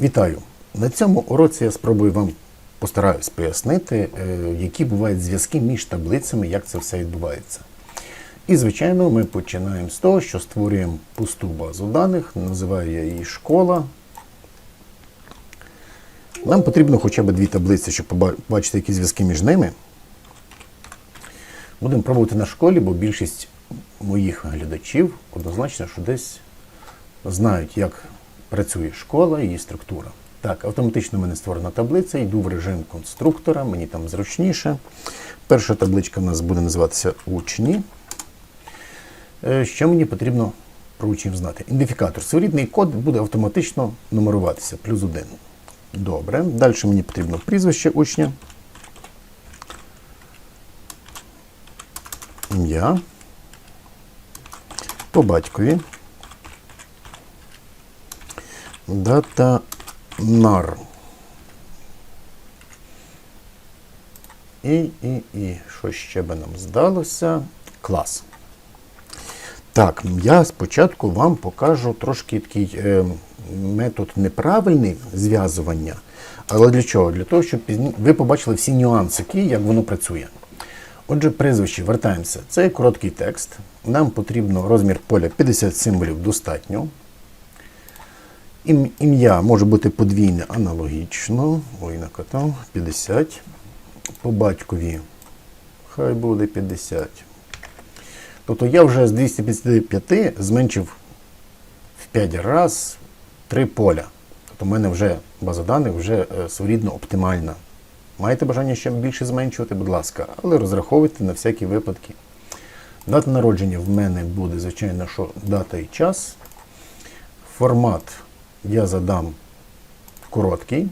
Вітаю! На цьому уроці я спробую вам постараюсь пояснити, е, які бувають зв'язки між таблицями, як це все відбувається. І, звичайно, ми починаємо з того, що створюємо пусту базу даних, називаю я її школа. Нам потрібно хоча б дві таблиці, щоб побачити, які зв'язки між ними. Будемо пробувати на школі, бо більшість моїх глядачів однозначно, що десь знають, як працює школа її структура. Так, автоматично в мене створена таблиця, йду в режим конструктора, мені там зручніше. Перша табличка в нас буде називатися учні. Е, Що мені потрібно про учнів знати? Ідентифікатор. Своєрідний код буде автоматично нумеруватися, плюс один. Добре. Далі мені потрібно прізвище учня. Ім'я. По батькові. Дата нар. І, і, і, що ще би нам здалося? Клас. Так, я спочатку вам покажу трошки такий е, метод неправильний зв'язування. Але для чого? Для того, щоб ви побачили всі нюансики, як воно працює. Отже, прізвище, вертаємося. Це короткий текст. Нам потрібно розмір поля 50 символів достатньо. Ім- Ім'я може бути подвійне аналогічно. Ой, накатав. 50. По батькові. Хай буде 50. Тобто я вже з 255 зменшив в 5 раз 3 поля. Тобто в мене вже база даних вже е, своєрідно оптимальна. Маєте бажання ще більше зменшувати, будь ласка, але розраховуйте на всякі випадки. Дата народження в мене буде, звичайно, що дата і час. Формат я задам короткий.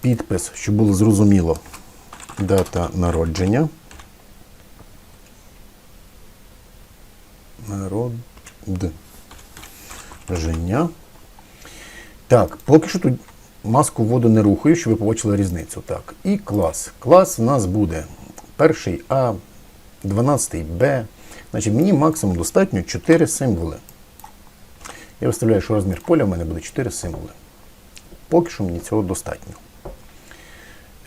Підпис, щоб було зрозуміло, дата народження. Народження. Так, поки що тут маску воду не рухаю, щоб ви побачили різницю. Так, і клас. Клас у нас буде перший А, 12 Б. Значить, мені максимум достатньо 4 символи. Я виставляю, що розмір поля в мене буде 4 символи. Поки що мені цього достатньо.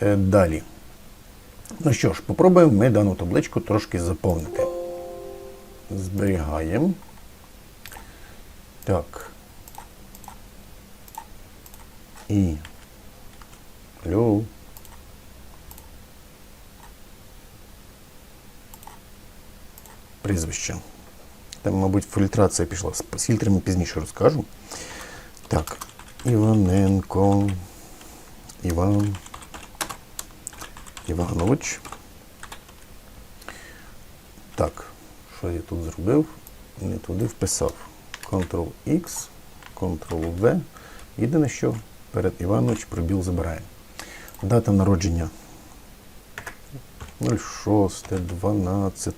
Е, далі. Ну що ж, попробуємо ми дану табличку трошки заповнити. Зберігаємо. Так. І. Алло. Прізвище. Там, мабуть, фільтрація пішла. З фільтрами пізніше розкажу. Так. Іваненко. Іван. Іванович. Так, що я тут зробив? Не туди вписав. Ctrl-X, Ctrl-V. Єдине, що перед Іванович пробіл забираємо. Дата народження 06, 12.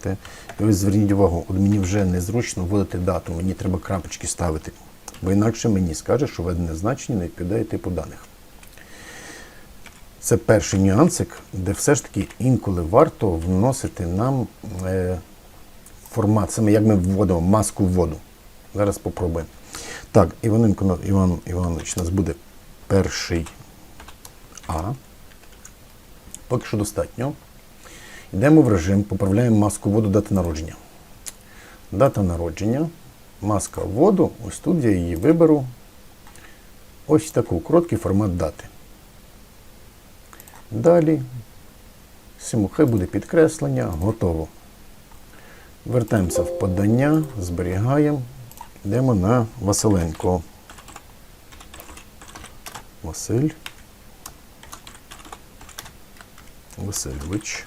І ось зверніть увагу, от мені вже незручно вводити дату, мені треба крапочки ставити. Бо інакше мені скаже, що введене значення не відповідає типу даних. Це перший нюансик, де все ж таки інколи варто вносити нам е, формат, саме як ми вводимо маску в воду. Зараз попробуємо. Так, Іваненко Іван Іванович у нас буде перший А. Поки що достатньо. Йдемо в режим, поправляємо маску воду дати народження. Дата народження, маска воду. Ось тут я її виберу. Ось таку короткий формат дати. Далі. Хай буде підкреслення, готово. Вертаємося в подання, зберігаємо. Йдемо на Василенко. Василь. Васильович.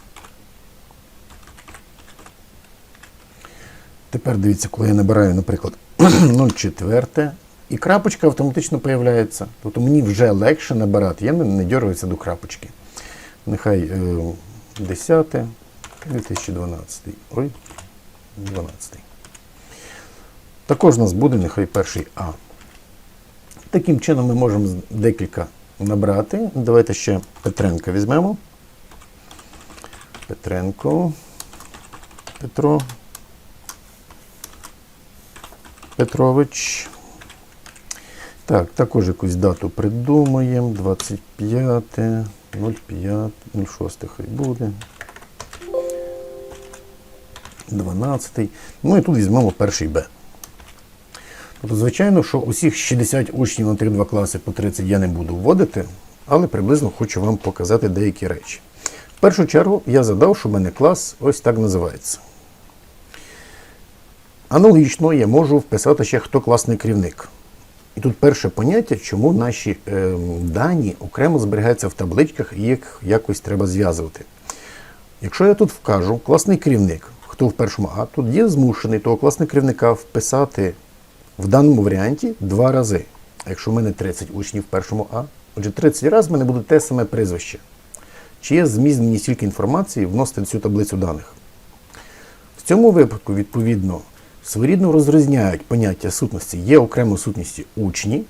Тепер дивіться, коли я набираю, наприклад, 0,4, і крапочка автоматично з'являється. Тобто мені вже легше набирати, я не, не дергаюся до крапочки. Нехай е, 10, 2012. Ой, 12. Також у нас буде нехай перший А. Таким чином ми можемо декілька набрати. Давайте ще Петренка візьмемо. Петренко. Петро. Петрович. Так, також якусь дату придумаємо. 25, 05, 06 хай буде. 12. Ну і тут візьмемо перший Б. Тобто, звичайно, що усіх 60 учнів на 3-2 класи по 30 я не буду вводити, але приблизно хочу вам показати деякі речі. В першу чергу я задав, що в мене клас ось так називається. Аналогічно я можу вписати ще хто класний керівник. І тут перше поняття, чому наші е, дані окремо зберігаються в табличках і їх якось треба зв'язувати. Якщо я тут вкажу класний керівник, хто в першому А, тут є змушений того класного керівника вписати в даному варіанті два рази. А якщо в мене 30 учнів в першому А, отже 30 разів в мене буде те саме прізвище. Чи є зміст мені стільки інформації вносити в цю таблицю даних? В цьому випадку, відповідно, своєрідно розрізняють поняття сутності. Є окремо сутності учні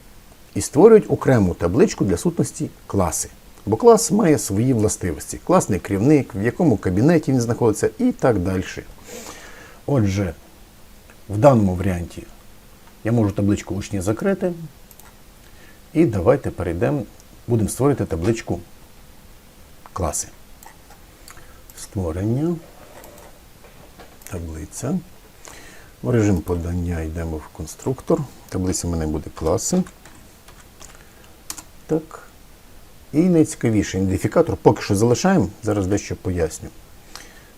і створюють окрему табличку для сутності класи. Бо клас має свої властивості. Класний керівник, в якому кабінеті він знаходиться і так далі. Отже, в даному варіанті я можу табличку учні закрити. І давайте перейдемо, будемо створити табличку класи. Створення. Таблиця. В режим подання йдемо в конструктор. Таблиця в мене буде класи. Так. І найцікавіше ідентифікатор поки що залишаємо. Зараз дещо поясню.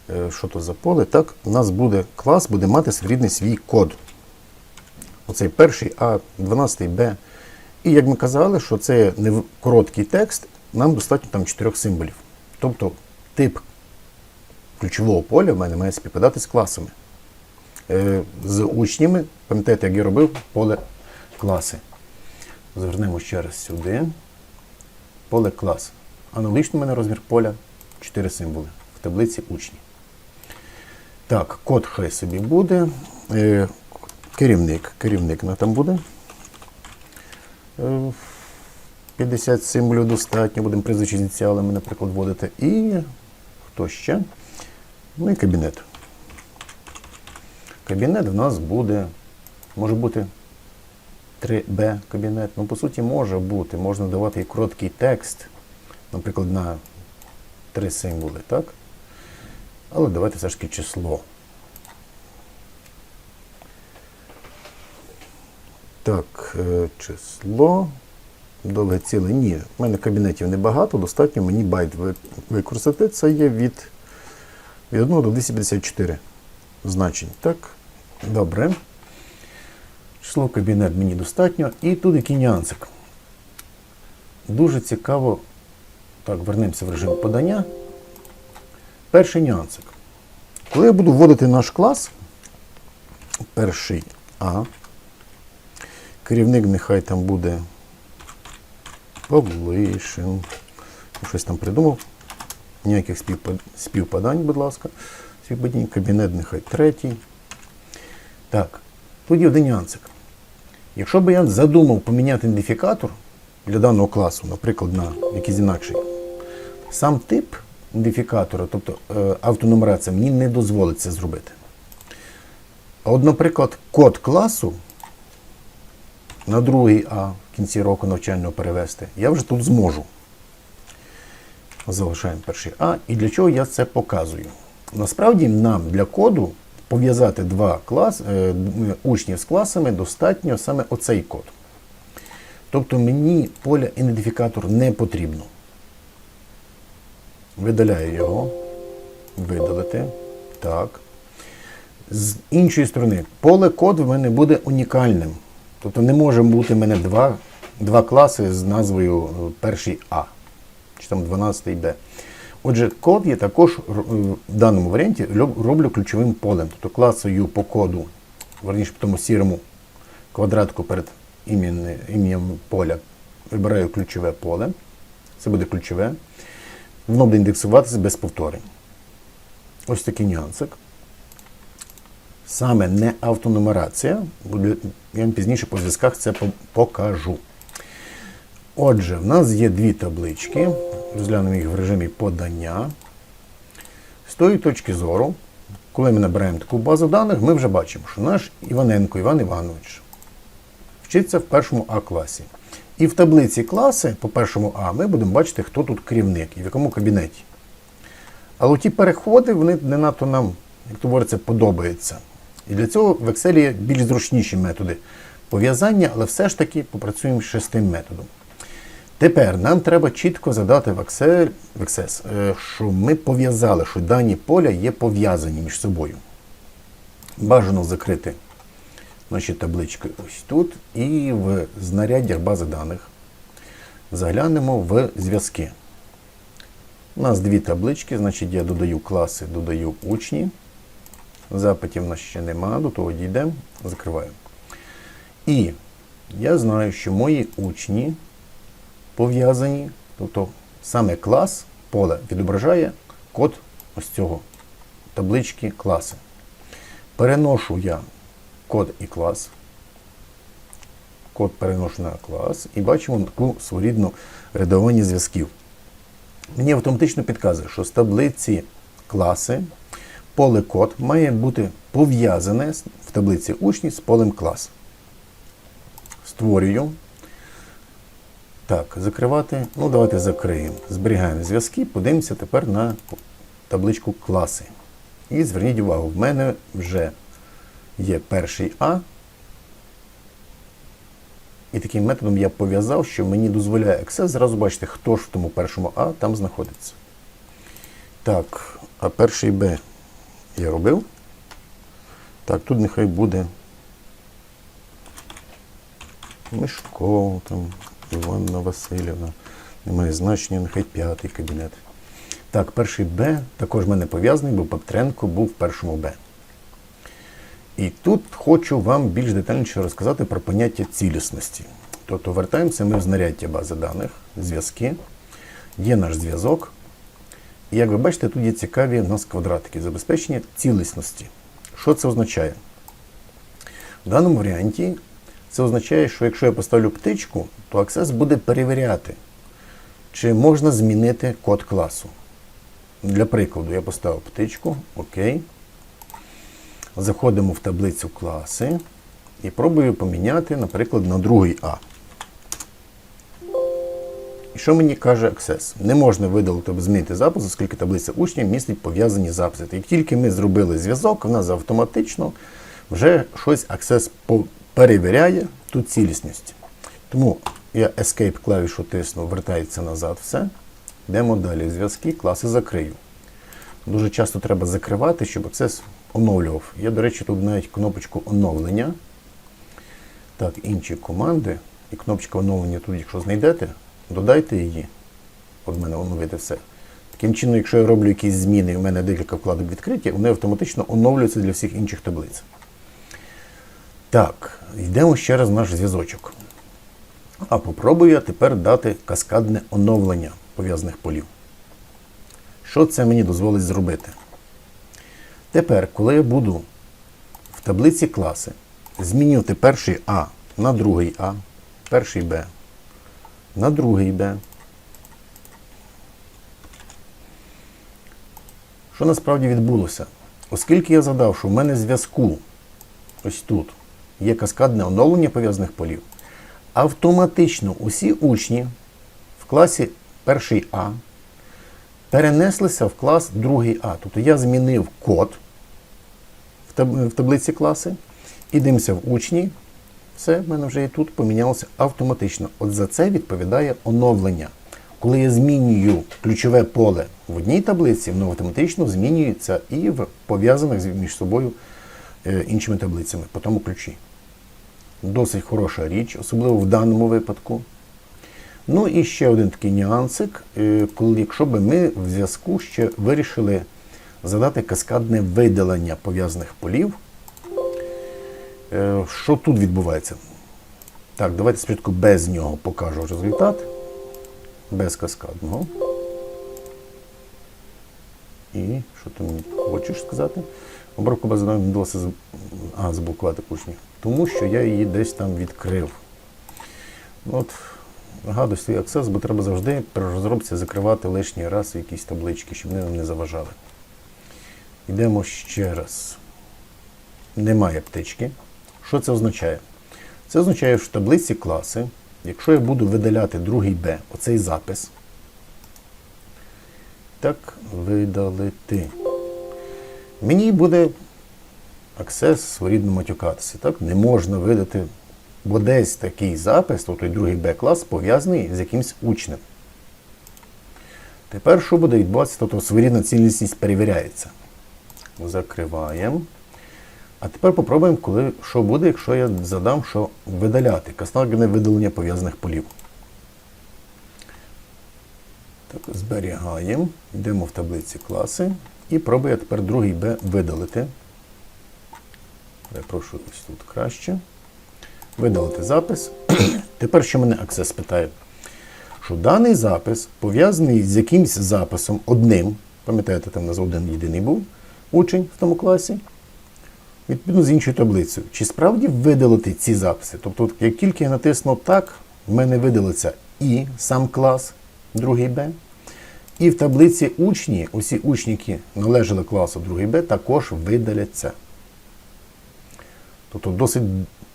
Е, Що то за поле? Так, у нас буде клас, буде мати своєрідний свій код. Оцей перший А, 12 Б. І як ми казали, що це не короткий текст, нам достатньо там чотирьох символів. Тобто тип ключового поля в мене має співпадати з класами. Е, З учнями, пам'ятаєте, як я робив поле класи. Звернемо ще раз сюди. Поле клас. Аналогічно в мене розмір поля 4 символи в таблиці учні. Так, код хай собі буде. Е, Керівник. Керівник на там буде. Е, 50 символів достатньо, будемо прізвища ініціалами, наприклад, вводити. І хто ще? Ну і кабінет. Кабінет в нас буде, може бути 3Б кабінет. Ну, по суті, може бути. Можна давати і короткий текст, наприклад, на три символи, так? Але давайте все ж таки число. Так, е, число. Довге ціле. Ні, в мене кабінетів небагато, достатньо мені байт використати. Це є від, від 1 до 254 значень. Так, добре. Число кабінет мені достатньо. І тут який нюансик. Дуже цікаво. Так, вернемося в режим подання. Перший нюансик. Коли я буду вводити наш клас, перший А, керівник нехай там буде Павлишин. Щось там придумав. Ніяких співпадань, будь ласка. Співпадінь. Кабінет нехай третій. Так, тут є один нюансик. Якщо б я задумав поміняти ідентифікатор для даного класу, наприклад, на якийсь інакший, сам тип ідентифікатора, тобто е, автонумерація, мені не дозволить це зробити. От, наприклад, код класу на другий А в кінці року навчального перевести, я вже тут зможу. Залишаємо перший А. І для чого я це показую? Насправді нам для коду пов'язати два клас, е, учнів з класами достатньо саме оцей код. Тобто мені поля ідентифікатор не потрібно. Видаляю його. Видалити. Так. З іншої сторони, поле код в мене буде унікальним. Тобто не може бути в мене два, два класи з назвою е, перший А чи там 12 Б. Отже, код я також е, в даному варіанті роблю ключовим полем. Тобто клацаю по коду, верніше по тому сірому квадратку перед ім'ям, поля. Вибираю ключове поле. Це буде ключове. Воно буде індексуватися без повторень. Ось такий нюансик. Саме не автонумерація. Я вам пізніше по зв'язках це покажу. Отже, в нас є дві таблички. Розглянемо їх в режимі подання. З тої точки зору, коли ми набираємо таку базу даних, ми вже бачимо, що наш Іваненко Іван Іванович вчиться в першому А класі. І в таблиці класи по першому А ми будемо бачити, хто тут керівник і в якому кабінеті. Але ті переходи вони не надто нам, як то говориться, подобаються. І для цього в Excel є більш зручніші методи пов'язання, але все ж таки попрацюємо з тим методом. Тепер нам треба чітко задати в Excel, е, що ми пов'язали, що дані поля є пов'язані між собою. Бажано закрити наші таблички ось тут і в знаряддях бази даних заглянемо в зв'язки. У нас дві таблички, значить я додаю класи, додаю учні. Запитів у нас ще нема, до того дійдемо, закриваю. І я знаю, що мої учні пов'язані, тобто саме клас, поле відображає код ось цього таблички класи. Переношу я код і клас. Код переношу на клас і бачимо таку своєрідну редагування зв'язків. Мені автоматично підказує, що з таблиці класи поле код має бути пов'язане в таблиці учні з полем клас. Створюю. Так, закривати. Ну, давайте закриємо. Зберігаємо зв'язки, подивимося тепер на табличку класи. І зверніть увагу, в мене вже є перший А. І таким методом я пов'язав, що мені дозволяє Access зразу бачити, хто ж в тому першому А там знаходиться. Так, а перший Б я робив. Так, тут нехай буде Мишко, там, Іванна Васильівна. Немає значення, нехай п'ятий кабінет. Так, перший Б також в мене пов'язаний, бо Петренко був в першому Б. І тут хочу вам більш детальніше розказати про поняття цілісності. Тобто вертаємося ми в знаряддя бази даних, зв'язки, є наш зв'язок. І як ви бачите, тут є цікаві у нас квадратики забезпечення цілісності. Що це означає? В даному варіанті це означає, що якщо я поставлю птичку, то Access буде перевіряти, чи можна змінити код класу. Для прикладу, я поставив птичку, окей. Заходимо в таблицю класи і пробую поміняти, наприклад, на другий А. І що мені каже Access? Не можна видалити змінити запис, оскільки таблиця учнів містить пов'язані записи. Як тільки ми зробили зв'язок, в нас автоматично вже щось Access перевіряє ту цілісність. Тому я Escape клавішу тисну, вертається назад все. Йдемо далі зв'язки, класи закрию. Дуже часто треба закривати, щоб Access оновлював. Я, до речі, тут навіть кнопочку оновлення. Так, інші команди. І кнопочка оновлення тут, якщо знайдете, додайте її. От в мене оновити все. Таким чином, якщо я роблю якісь зміни, і в мене декілька вкладок відкриті, вони автоматично оновлюються для всіх інших таблиць. Так, йдемо ще раз в наш зв'язочок. А попробую я тепер дати каскадне оновлення пов'язаних полів. Що це мені дозволить зробити? Тепер, коли я буду в таблиці класи змінювати перший А на другий А, перший Б, на другий Б. Що насправді відбулося? Оскільки я задав, що в мене зв'язку ось тут є каскадне оновлення пов'язаних полів, автоматично усі учні в класі перший А перенеслися в клас другий А. Тобто я змінив код в таблиці класи і дивимося в учні. Все, в мене вже і тут помінялося автоматично. От за це відповідає оновлення. Коли я змінюю ключове поле в одній таблиці, воно автоматично змінюється і в пов'язаних між собою е, іншими таблицями по тому ключі. Досить хороша річ, особливо в даному випадку. Ну і ще один такий нюансик, е, коли якщо би ми в зв'язку ще вирішили задати каскадне видалення пов'язаних полів. Е, Що тут відбувається? Так, давайте спочатку без нього покажу результат. Без каскадного. І що ти мені хочеш сказати? Обробка бази даних вдалося з- а, заблокувати кучню. Тому що я її десь там відкрив. Ну, От, свій аксес, бо треба завжди при розробці закривати лишній раз якісь таблички, щоб вони нам не заважали. Йдемо ще раз. Немає птички. Що це означає? Це означає, що в таблиці класи якщо я буду видаляти другий Б, оцей запис, так, видалити. Мені буде аксес своєрідно матюкатися. Так? Не можна видати, бо десь такий запис, то той другий Б-клас, пов'язаний з якимсь учнем. Тепер що буде відбуватися? Тобто своєрідна цілісність перевіряється. Закриваємо. А тепер попробуємо, коли, що буде, якщо я задам, що видаляти. Кастагне видалення пов'язаних полів. Так, зберігаємо, йдемо в таблиці класи і пробую тепер другий Б видалити. Перепрошую, ось тут краще. Видалити запис. Тепер що мене Access питає? Що даний запис пов'язаний з якимось записом одним. Пам'ятаєте, там у нас один єдиний був учень в тому класі. Відповідно з іншою таблицею. Чи справді видалити ці записи? Тобто, як тільки я натисну так, в мене видалиться і сам клас, другий Б. І в таблиці учні, усі учні, які належали класу 2 Б, також видаляться. Тобто досить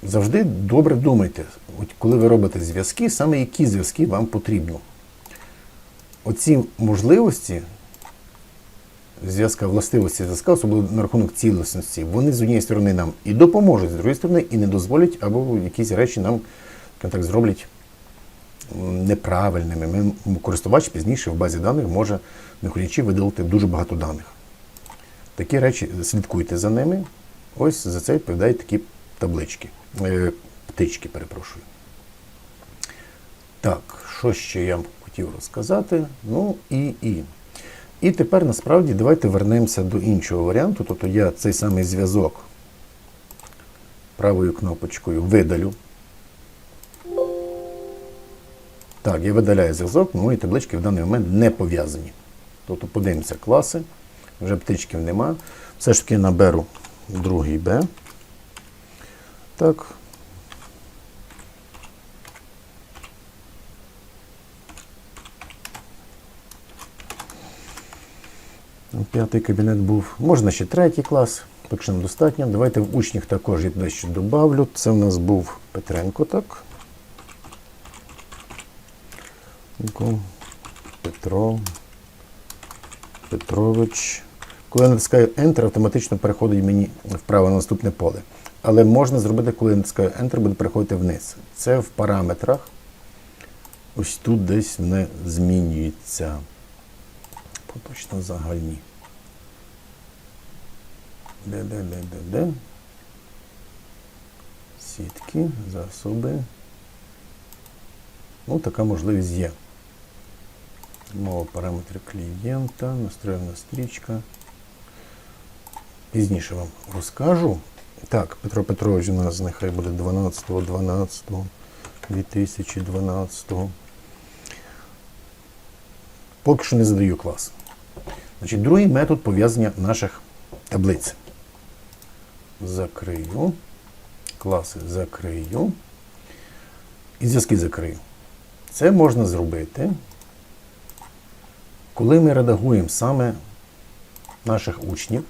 завжди добре думайте, от коли ви робите зв'язки, саме які зв'язки вам потрібно. Оці можливості зв'язка, властивості зв'язка, особливо на рахунок цілісності, вони з однієї сторони нам і допоможуть, з іншої сторони, і не дозволять, або якісь речі нам так, зроблять неправильними. Ми, користувач пізніше в базі даних може, не хотячи, видалити дуже багато даних. Такі речі слідкуйте за ними. Ось за це відповідають такі таблички. Е, птички, перепрошую. Так, що ще я хотів розказати? Ну і і. І тепер насправді давайте вернемося до іншого варіанту. Тобто я цей самий зв'язок правою кнопочкою видалю. Так, я видаляю зв'язок, мої таблички в даний момент не пов'язані. Тобто подивимося класи, вже птичків нема. Все ж таки наберу другий Б. Так. П'ятий кабінет був. Можна ще третій клас, так що нам достатньо. Давайте в учнях також я дещо добавлю. Це в нас був Петренко, так. Петро, Петрович. Коли я натискаю Enter, автоматично переходить мені вправо на наступне поле. Але можна зробити, коли я натискаю Enter, буде переходити вниз. Це в параметрах. Ось тут десь вони змінюється. Поточно загальні. Де, де, де, де, де? Сітки, засоби. Ну, така можливість є. Мова параметри клієнта, настроєна стрічка. Пізніше вам розкажу. Так, Петро Петрович у нас нехай буде 12 12 2012 Поки що не задаю клас. Значить, Другий метод пов'язання наших таблиць. Закрию. Класи закрию. І зв'язки закрию. Це можна зробити, коли ми редагуємо саме наших учнів.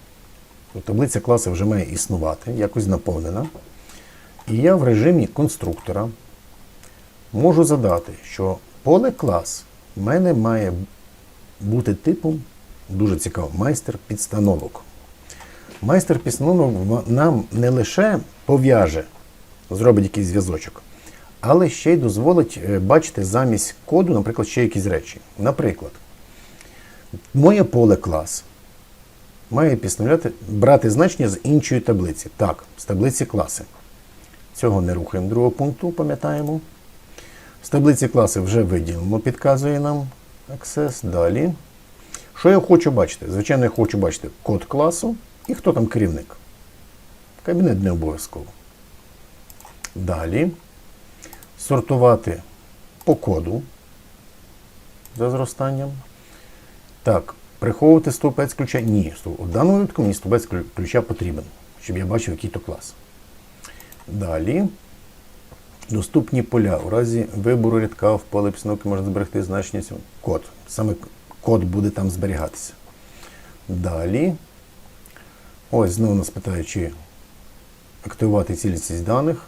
Таблиця класу вже має існувати, якось наповнена. І я в режимі конструктора можу задати, що поле клас в мене має бути типом, дуже цікаво, майстер підстановок. Майстер підстановок нам не лише пов'яже, зробить якийсь зв'язочок, але ще й дозволить е, бачити замість коду, наприклад, ще якісь речі. Наприклад, моє поле клас має підставляти, брати значення з іншої таблиці. Так, з таблиці класи. Цього не рухаємо другого пункту, пам'ятаємо. З таблиці класи вже виділимо, підказує нам Access. Далі. Що я хочу бачити? Звичайно, я хочу бачити код класу і хто там керівник. Кабінет не обов'язково. Далі. Сортувати по коду за зростанням. Так, приховувати стовпець ключа? Ні. У даному випадку мені стовпець ключа потрібен, щоб я бачив, який то клас. Далі. Доступні поля. У разі вибору рядка в поле підстановки можна зберегти значення. Код. Саме код буде там зберігатися. Далі. Ось знову нас питає, чи активувати цілісність даних.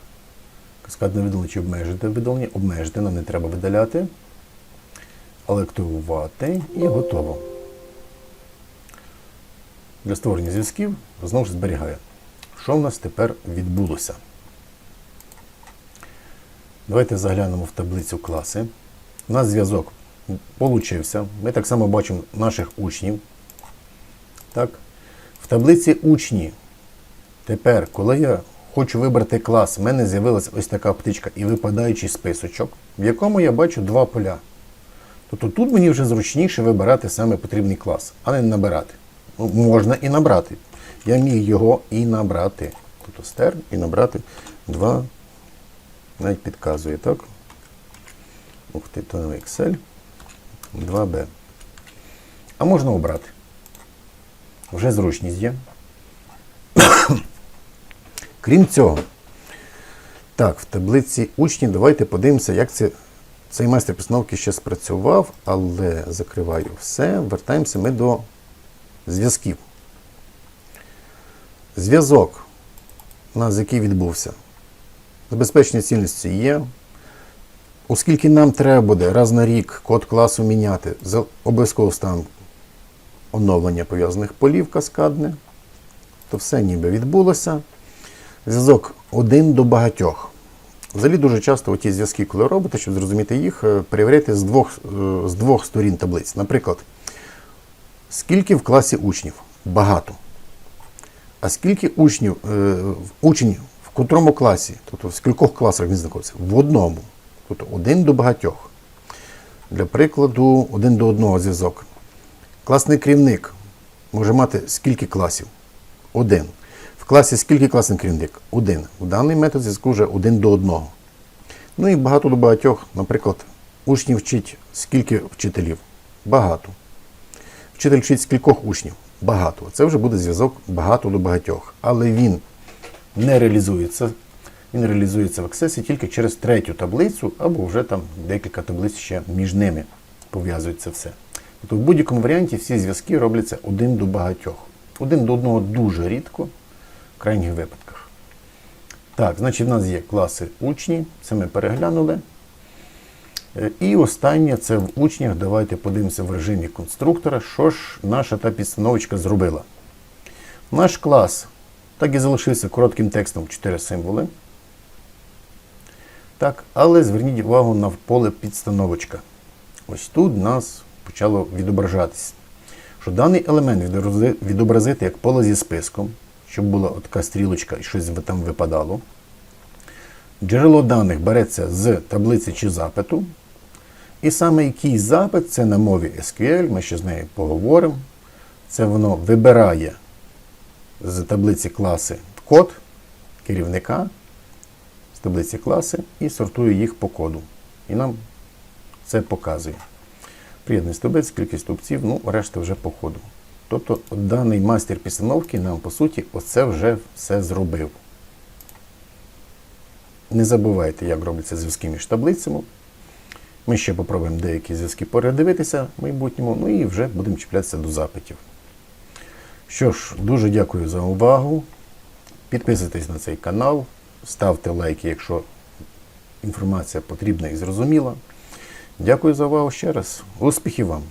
Каскадне видалення чи обмежити видалення. Обмежити нам не треба видаляти. Але активувати і готово. Для створення зв'язків знову ж зберігає. Що в нас тепер відбулося? Давайте заглянемо в таблицю класи. У нас зв'язок получився. Ми так само бачимо наших учнів. Так. В таблиці учні. Тепер, коли я хочу вибрати клас, в мене з'явилася ось така птичка і випадаючий списочок, в якому я бачу два поля. Тобто тут мені вже зручніше вибирати саме потрібний клас, а не набирати. Можна і набрати. Я міг його і набрати. Тобто стер і набрати два. Навіть підказує, так? Ух ти, то не Excel. 2B. А можна обрати. Вже зручність є. Крім цього, так, в таблиці учні давайте подивимося, як це, цей майстер постановки ще спрацював, але закриваю все. Вертаємося ми до зв'язків. Зв'язок, у нас який відбувся. Забезпечення цільності є. Оскільки нам треба буде раз на рік код класу міняти, за- обов'язково ставимо оновлення пов'язаних полів каскадне, то все ніби відбулося. Зв'язок один до багатьох. Взагалі дуже часто ті зв'язки, коли робите, щоб зрозуміти їх, е, перевіряйте з двох, е, з двох сторін таблиць. Наприклад, скільки в класі учнів? Багато. А скільки учнів, е, учень в котрому класі, тобто в скількох класах він знаходиться? В одному. Тобто один до багатьох. Для прикладу, один до одного зв'язок. Класний керівник може мати скільки класів? Один. В класі скільки класний керівник? Один. В даний метод зв'язку вже один до одного. Ну і багато до багатьох, наприклад, учнів вчить скільки вчителів? Багато. Вчитель вчить скількох учнів? Багато. Це вже буде зв'язок багато до багатьох. Але він не реалізується. Він реалізується в Access тільки через третю таблицю, або вже там декілька таблиць ще між ними пов'язується все. Тобто в будь-якому варіанті всі зв'язки робляться один до багатьох. Один до одного дуже рідко, в крайніх випадках. Так, значить, в нас є класи учні, це ми переглянули. Е, І останнє це в учнях. Давайте подивимося в режимі конструктора, що ж наша та підстановочка зробила. Наш клас так і залишився коротким текстом 4 символи. Так, але зверніть увагу на поле підстановочка. Ось тут в нас почало відображатись, що даний елемент відобразити як поле зі списком, щоб була така стрілочка і щось там випадало. Джерело даних береться з таблиці чи запиту. І саме який запит це на мові SQL, ми ще з нею поговоримо. Це воно вибирає з таблиці класи код керівника, з таблиці класи і сортує їх по коду. І нам це показує. Приєднаний стовбець, кількість стовпців, ну, решта вже по ходу. Тобто даний майстер підстановки нам, по суті, оце вже все зробив. Не забувайте, як робляться зв'язки між таблицями. Ми ще попробуємо деякі зв'язки передивитися в майбутньому, ну і вже будемо чіплятися до запитів. Що ж, дуже дякую за увагу. Підписуйтесь на цей канал, ставте лайки, якщо інформація потрібна і зрозуміла. Дякую за увагу ще раз. Успіхів вам!